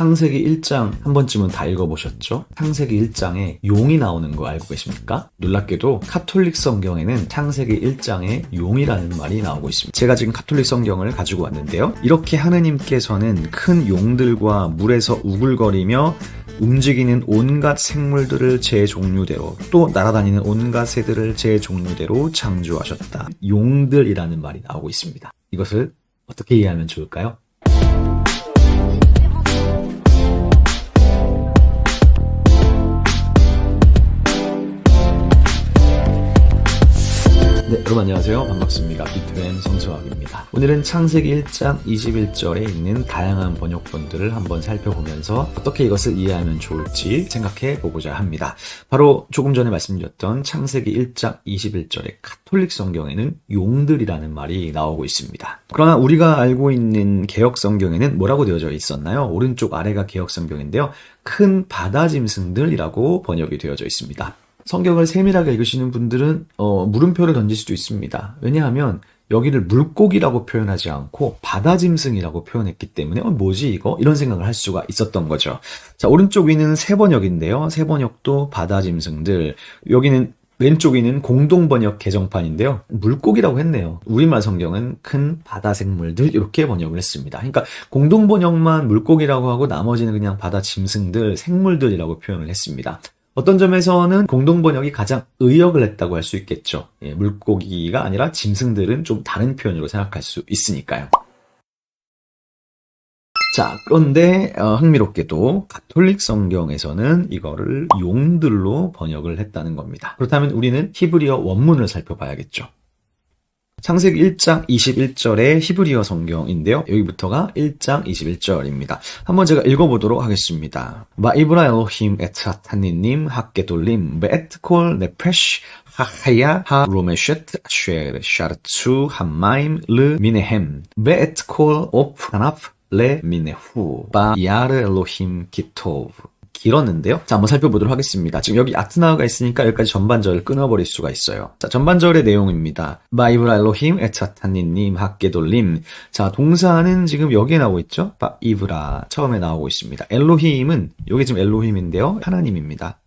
창세기 1장 한 번쯤은 다 읽어보셨죠? 창세기 1장에 용이 나오는 거 알고 계십니까? 놀랍게도 카톨릭 성경에는 창세기 1장에 용이라는 말이 나오고 있습니다. 제가 지금 카톨릭 성경을 가지고 왔는데요. 이렇게 하느님께서는 큰 용들과 물에서 우글거리며 움직이는 온갖 생물들을 제 종류대로 또 날아다니는 온갖 새들을 제 종류대로 창조하셨다. 용들이라는 말이 나오고 있습니다. 이것을 어떻게 이해하면 좋을까요? 네, 여러분 안녕하세요. 반갑습니다. 비트맨 성수학입니다. 오늘은 창세기 1장 21절에 있는 다양한 번역본들을 한번 살펴보면서 어떻게 이것을 이해하면 좋을지 생각해 보고자 합니다. 바로 조금 전에 말씀드렸던 창세기 1장 21절의 카톨릭 성경에는 용들이라는 말이 나오고 있습니다. 그러나 우리가 알고 있는 개혁 성경에는 뭐라고 되어져 있었나요? 오른쪽 아래가 개혁 성경인데요. 큰 바다 짐승들이라고 번역이 되어져 있습니다. 성경을 세밀하게 읽으시는 분들은 어, 물음표를 던질 수도 있습니다. 왜냐하면 여기를 물고기라고 표현하지 않고 바다 짐승이라고 표현했기 때문에 어, 뭐지 이거? 이런 생각을 할 수가 있었던 거죠. 자 오른쪽 위는 세 번역인데요. 세 번역도 바다 짐승들 여기는 왼쪽 위는 공동번역 개정판인데요. 물고기라고 했네요. 우리말 성경은 큰 바다 생물들 이렇게 번역을 했습니다. 그러니까 공동번역만 물고기라고 하고 나머지는 그냥 바다 짐승들, 생물들이라고 표현을 했습니다. 어떤 점에서는 공동번역이 가장 의역을 했다고 할 수 있겠죠. 예, 물고기가 아니라 짐승들은 좀 다른 표현으로 생각할 수 있으니까요. 자, 그런데 어, 흥미롭게도 가톨릭 성경에서는 이거를 용들로 번역을 했다는 겁니다. 그렇다면 우리는 히브리어 원문을 살펴봐야겠죠. 창세기 1장 21절의 히브리어 성경인데요. 여기부터가 1장 21절입니다. 한번 제가 읽어보도록 하겠습니다. 바이브라 엘로힘 에트하타니님 학게 돌림 베트콜 네페쉬 하하야 하 로메쉐트 쉐르 샤르츠 함마임 르 미네햄 베트콜 오프 하나프 레 미네후 바 야르 엘로힘 기토브 길었는데요. 자, 한번 살펴보도록 하겠습니다. 지금 여기 아트나가 있으니까 여기까지 전반절을 끊어버릴 수가 있어요. 자, 전반절의 내용입니다. 바이브라 엘로힘 에차타니님 학게돌림. 자, 동사는 지금 여기에 나오고 있죠? 바이브라 처음에 나오고 있습니다. 엘로힘은 여기 지금 엘로힘인데요. 하나님입니다.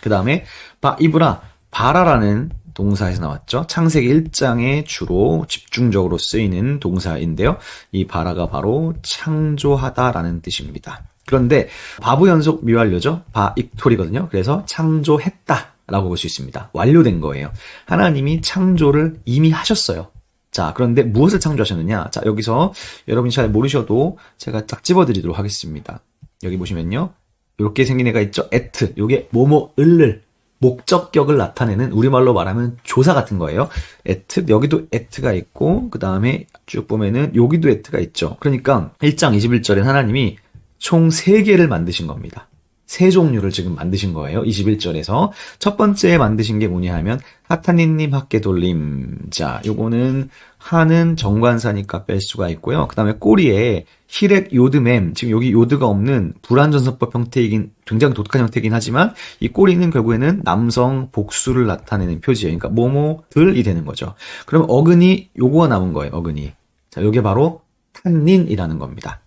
그 다음에 바이브라 바라라는 동사에서 나왔죠. 창세기 1장에 주로 집중적으로 쓰이는 동사인데요. 이 바라가 바로 창조하다라는 뜻입니다. 그런데 바부 연속 미완료죠. 바익토리거든요. 그래서 창조했다. 라고 볼 수 있습니다. 완료된 거예요. 하나님이 창조를 이미 하셨어요. 자, 그런데 무엇을 창조하셨느냐? 자, 여기서 여러분이 잘 모르셔도 제가 딱 집어드리도록 하겠습니다. 여기 보시면요. 이렇게 생긴 애가 있죠? 에트. 요게 뭐뭐 을을 목적격을 나타내는 우리말로 말하면 조사 같은 거예요. 에트 여기도 에트가 있고 그 다음에 쭉 보면은 여기도 에트가 있죠. 그러니까 1장 21절엔 하나님이 총 3개를 만드신 겁니다. 세 종류를 지금 만드신 거예요. 21절에서. 첫 번째 만드신 게 뭐냐 하면, 하타니님 학계 돌림. 자, 요거는, 하는 정관사니까 뺄 수가 있고요. 그 다음에 꼬리에 히렉 요드맴. 지금 여기 요드가 없는 불안전선법 형태이긴, 굉장히 독특한 형태이긴 하지만, 이 꼬리는 결국에는 남성 복수를 나타내는 표지예요. 그러니까 모모들이 되는 거죠. 그럼 어근이 요거가 남은 거예요. 어근이. 자, 요게 바로 탄닌이라는 겁니다.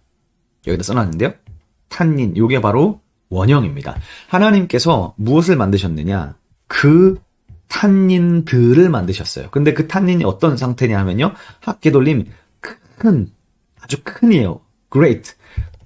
여기다 써놨는데요. 탄닌, 요게 바로 원형입니다. 하나님께서 무엇을 만드셨느냐? 그 탄닌들을 만드셨어요. 근데 그 탄닌이 어떤 상태냐 하면요. 학계돌림, 큰, 아주 큰이에요. great.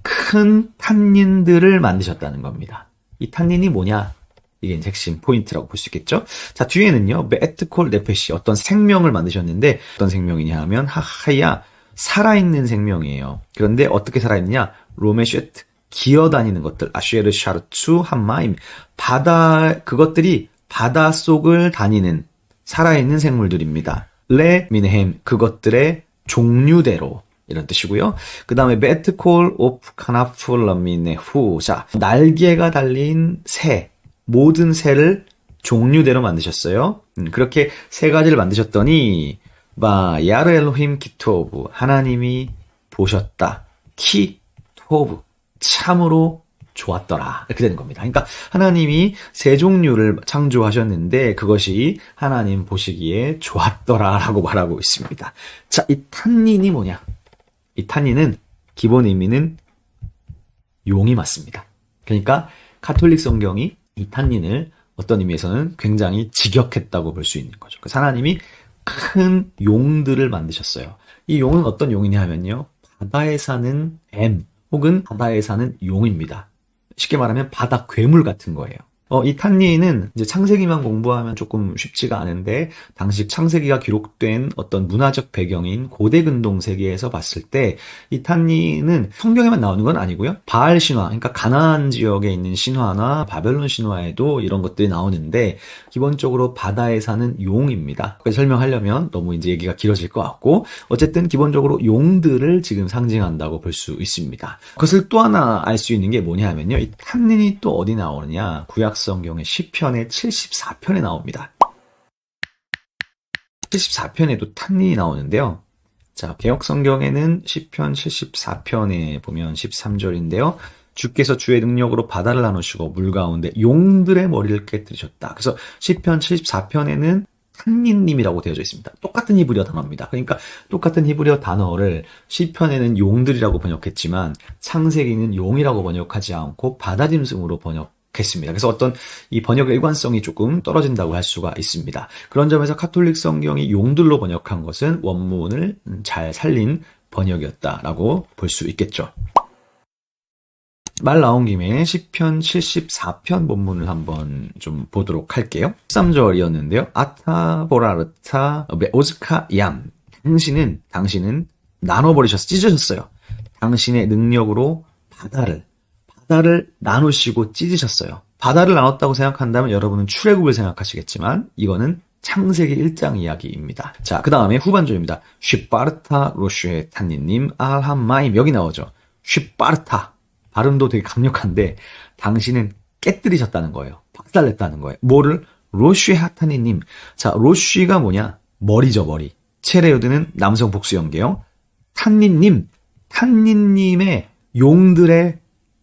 큰 탄닌들을 만드셨다는 겁니다. 이 탄닌이 뭐냐? 이게 핵심 포인트라고 볼 수 있겠죠? 자, 뒤에는요, 베트콜 네페시, 어떤 생명을 만드셨는데, 어떤 생명이냐 하면, 하하야, 살아있는 생명이에요. 그런데 어떻게 살아있느냐? 로메쉐트, 기어다니는 것들, 아슈에르 샤르츠 한마임, 바다, 그것들이 바다 속을 다니는 살아있는 생물들입니다. 레 미네햄, 그것들의 종류대로. 이런 뜻이고요. 그 다음에 베트콜 오프 카나풀러미네 후. 자, 날개가 달린 새. 모든 새를 종류대로 만드셨어요. 음, 그렇게 세 가지를 만드셨더니, 바, 야르 엘로힘 키토브. 하나님이 보셨다. 키, 토브. 참으로 좋았더라. 이렇게 되는 겁니다. 그러니까 하나님이 세 종류를 창조하셨는데 그것이 하나님 보시기에 좋았더라 라고 말하고 있습니다. 자, 이 탄닌이 뭐냐? 이 탄닌은 기본 의미는 용이 맞습니다. 그러니까 카톨릭 성경이 이 탄닌을 어떤 의미에서는 굉장히 직역했다고 볼 수 있는 거죠. 그래서 하나님이 큰 용들을 만드셨어요. 이 용은 어떤 용이냐 하면요. 바다에 사는 뱀 혹은 바다에 사는 용입니다. 쉽게 말하면 바다 괴물 같은 거예요. 어, 이 탄니는 이제 창세기만 공부하면 조금 쉽지가 않은데 당시 창세기가 기록된 어떤 문화적 배경인 고대 근동 세계에서 봤을 때 이 탄니는 성경에만 나오는 건 아니고요. 바알 신화, 그러니까 가나안 지역에 있는 신화나 바벨론 신화에도 이런 것들이 나오는데 기본적으로 바다에 사는 용입니다. 설명하려면 너무 이제 얘기가 길어질 것 같고 어쨌든 기본적으로 용들을 지금 상징한다고 볼 수 있습니다. 그것을 또 하나 알 수 있는 게 뭐냐 하면요. 이 탄닌이 또 어디 나오느냐? 구약 성경의 10편의 74편에 나옵니다. 74편에도 탄닌이 나오는데요. 자, 개혁 성경에는 10편 74편에 보면 13절인데요. 주께서 주의 능력으로 바다를 나누시고 물 가운데 용들의 머리를 깨뜨리셨다. 그래서 10편 74편에는 탄닌님이라고 되어져 있습니다. 똑같은 히브리어 단어입니다. 그러니까 똑같은 히브리어 단어를 시편에는 용들이라고 번역했지만 창세기는 용이라고 번역하지 않고 바다짐승으로 번역 했습니다. 그래서 어떤 이 번역의 일관성이 조금 떨어진다고 할 수가 있습니다. 그런 점에서 카톨릭 성경이 용들로 번역한 것은 원문을 잘 살린 번역이었다라고 볼 수 있겠죠. 말 나온 김에 10편 74편 본문을 한번 좀 보도록 할게요. 13절이었는데요. 아타 보라르타 오즈카 얌. 당신은 당신은 나눠 버리셨어. 찢으셨어요. 당신의 능력으로 바다를 바다를 나누시고 찢으셨어요. 바다를 나눴다고 생각한다면 여러분은 출애굽을 생각하시겠지만 이거는 창세기 1장 이야기입니다. 자, 그 다음에 후반절입니다. 쉬파르타 로슈의 탄니님 알함마임 여기 나오죠. 쉬파르타 발음도 되게 강력한데 당신은 깨뜨리셨다는 거예요. 박살냈다는 거예요. 뭐를? 로쉬 하타니님. 자, 로쉬가 뭐냐? 머리죠, 머리. 체레요드는 남성 복수 연계요. 탄니님, 탄니님의 용들의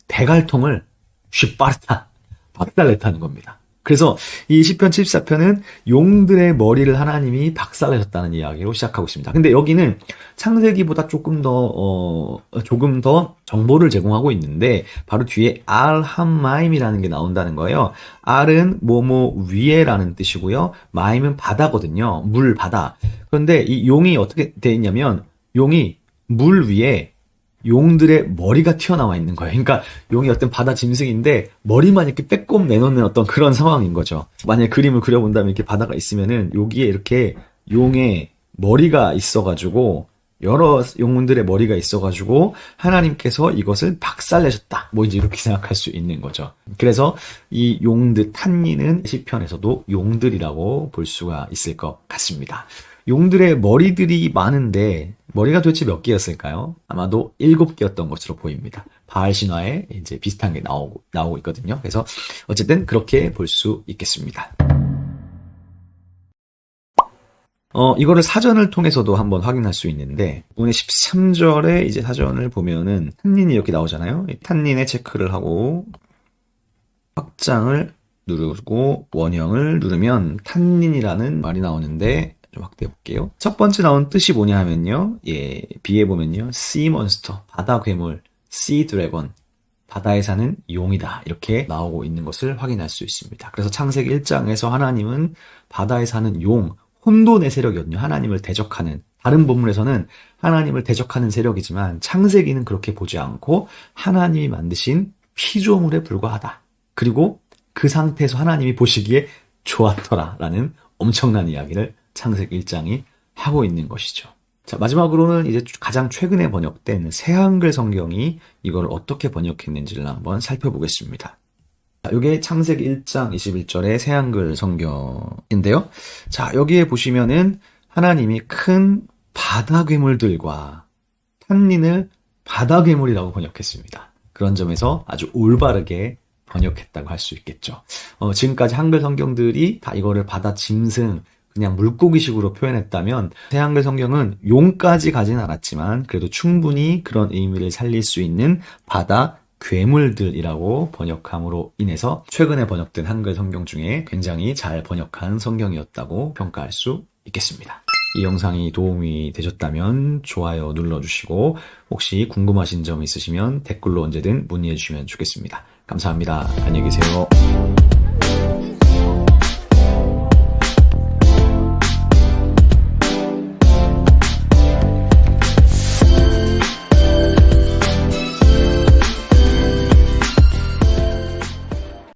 대갈통을 쉬빠르타 박살냈다는 겁니다. 그래서 이 시편 74편은 용들의 머리를 하나님이 박살내셨다는 이야기로 시작하고 있습니다. 근데 여기는 창세기보다 조금 더 어, 조금 더 정보를 제공하고 있는데 바로 뒤에 알함마임이라는 게 나온다는 거예요. 알은 뭐뭐 위에라는 뜻이고요. 마임은 바다거든요. 물 바다. 그런데 이 용이 어떻게 돼 있냐면 용이 물 위에 용들의 머리가 튀어나와 있는 거예요. 그러니까 용이 어떤 바다 짐승인데 머리만 이렇게 빼꼼 내놓는 어떤 그런 상황인 거죠. 만약 그림을 그려본다면 이렇게 바다가 있으면은 여기에 이렇게 용의 머리가 있어가지고 여러 용문들의 머리가 있어가지고 하나님께서 이것을 박살내셨다. 뭐 이제 이렇게 생각할 수 있는 거죠. 그래서 이 용들 탄니는 시편에서도 용들이라고 볼 수가 있을 것 같습니다. 용들의 머리들이 많은데 머리가 도대체 몇 개였을까요? 아마도 일곱 개였던 것으로 보입니다. 바알 신화에 이제 비슷한 게 나오고 나오고 있거든요. 그래서 어쨌든 그렇게 볼 수 있겠습니다. 어, 이거를 사전을 통해서도 한번 확인할 수 있는데, 오늘 13절에 이제 사전을 보면은, 탄닌이 이렇게 나오잖아요. 탄닌에 체크를 하고, 확장을 누르고, 원형을 누르면, 탄닌이라는 말이 나오는데, 좀 확대해 볼게요. 첫 번째 나온 뜻이 뭐냐 하면요. 예, 비에 보면요. sea monster, 바다 괴물, sea dragon, 바다에 사는 용이다. 이렇게 나오고 있는 것을 확인할 수 있습니다. 그래서 창세기 1장에서 하나님은 바다에 사는 용, 혼돈의 세력이거든요. 하나님을 대적하는. 다른 본문에서는 하나님을 대적하는 세력이지만 창세기는 그렇게 보지 않고 하나님이 만드신 피조물에 불과하다. 그리고 그 상태에서 하나님이 보시기에 좋았더라라는 엄청난 이야기를 창세기 1장이 하고 있는 것이죠. 자, 마지막으로는 이제 가장 최근에 번역된 새한글 성경이 이걸 어떻게 번역했는지를 한번 살펴보겠습니다. 자, 이게 창세기 1장 21절의 새한글 성경인데요. 자, 여기에 보시면은 하나님이 큰 바다 괴물들과 탄닌을 바다 괴물이라고 번역했습니다. 그런 점에서 아주 올바르게 번역했다고 할 수 있겠죠. 어, 지금까지 한글 성경들이 다 이거를 바다 짐승, 그냥 물고기식으로 표현했다면 새한글 성경은 용까지 가진 않았지만 그래도 충분히 그런 의미를 살릴 수 있는 바다 괴물들이라고 번역함으로 인해서 최근에 번역된 한글 성경 중에 굉장히 잘 번역한 성경이었다고 평가할 수 있겠습니다. 이 영상이 도움이 되셨다면 좋아요 눌러주시고 혹시 궁금하신 점 있으시면 댓글로 언제든 문의해 주시면 좋겠습니다. 감사합니다. 안녕히 계세요.